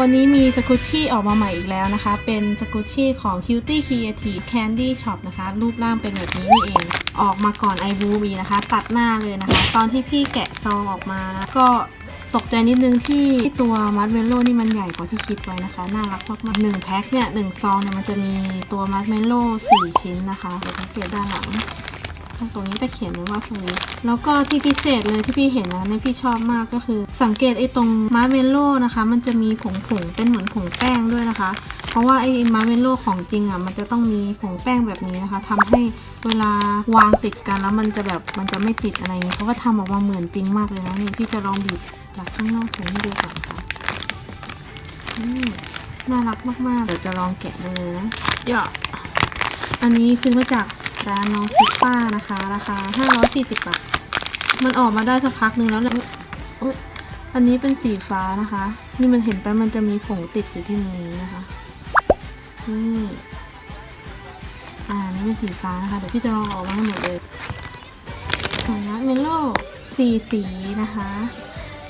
วันนี้มีสกุชชี่ออกมาใหม่อีกแล้วนะคะ เป็นสกุชชี่ของ Cutie Creative Candy Shop นะคะ รูปร่างเป็นแบบนี้นี่เอง ออกมาก่อน i b o o มีนะคะ ตัดหน้าเลยนะคะ ตอนที่พี่แกะซองออกมา ก็ตกใจนิดนึงที่ตัวมัดเมลโล่นี่มันใหญ่กว่าที่คิดไว้นะคะ น่ารักมากๆหนึ่งแพ็คเนี่ยหนึ่งซองเนี่ยมันจะมีตัวมัดเมลโล่สี่ชิ้นนะคะเดี๋ยวสังเกตด้านหลัง ตรงนี้จะเขียนไว้ว่าสวีทแล้วก็ที่พิเศษเลยที่พี่เห็นนะในพี่ชอบมากก็คือ สังเกตไอ้ตรงมาร์เมลโล่นะคะ มันจะมีผงผงๆเป็นเหมือนผงแป้งด้วยนะคะ เพราะว่าไอ้มาร์เมลโล่ของจริงอะมันจะต้องมีผงแป้งแบบนี้นะคะทำให้เวลาวางติดกันแล้วมันจะแบบมันจะไม่ติดอะไรอย่างนี้เขาก็ทำออกมาเหมือนจริงมากเลยนะนี่พี่จะลองบีบจากข้างนอกถึงให้ดูก่อนค่ะน่ารักมากๆเดี๋ยวจะลองแกะดูเลยนะเดี๋ยวอันนี้ซื้อมาจาก ร้านน้องฟิปป้านะคะ ราคา 540 บาท มันออกมาได้สักพักหนึ่งแล้วแหละอุ๊ยอันนี้เป็นสีฟ้านะคะ นี่มันเห็นไปมันจะมีผงติดอยู่ที่มือนี้นะคะนี่อ่านี่เป็นสีฟ้านะคะ เดี๋ยวพี่จะลองออกมาให้หมดเลยของนัทเมโล่สีสีนะคะ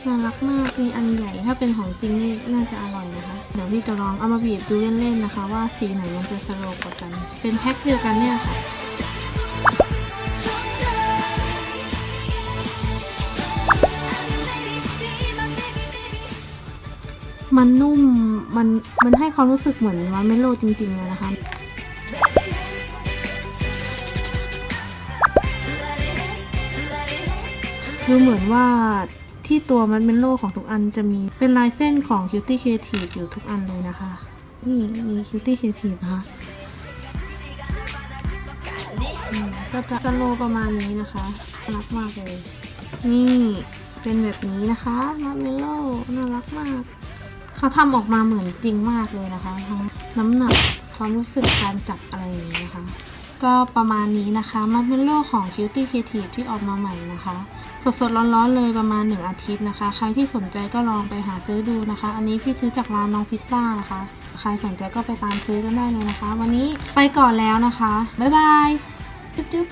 น่ารักมากมีอันใหญ่ถ้าเป็นของจริงนี่น่าจะอร่อยนะคะ เดี๋ยวพี่จะลองเอามาบีบดูเล่นๆนะคะ ว่าสีไหนมันจะสโลว์กว่ากัน เป็นแพ็คเดียวกันเนี่ยค่ะ มันนุ่ม มัน มันให้ความรู้สึกเหมือนมาร์เมโลจริงๆเลยนะคะ ดูเหมือนว่าที่ตัวมันเมนโลของทุกอันจะมีเป็นลายเส้นของ Cutie Creative อยู่ทุกอันเลยนะคะ นี่มี Cutie Creative นะคะก็จะสโลประมาณนี้นะคะน่ารักมากเลย นี่เป็นแบบนี้นะคะมัดเมลโลน่ารักมาก เขาทำออกมาเหมือนจริงมากเลยนะคะทั้งน้ำหนักความรู้สึกการจับอะไรอย่างนี้นะคะ ก็ประมาณนี้นะคะมัดเมลโลของ Cutie Creative ที่ออกมาใหม่นะคะ สดๆร้อนๆเลยประมาณ 1 อาทิตย์นะคะ ใครที่สนใจก็ลองไปหาซื้อดูนะคะ อันนี้พี่ซื้อจากร้านน้องฟิตต้านะคะ ใครสนใจก็ไปตามซื้อกันได้เลยนะคะ วันนี้ไปก่อนแล้วนะคะ บ๊ายบายจุ๊บ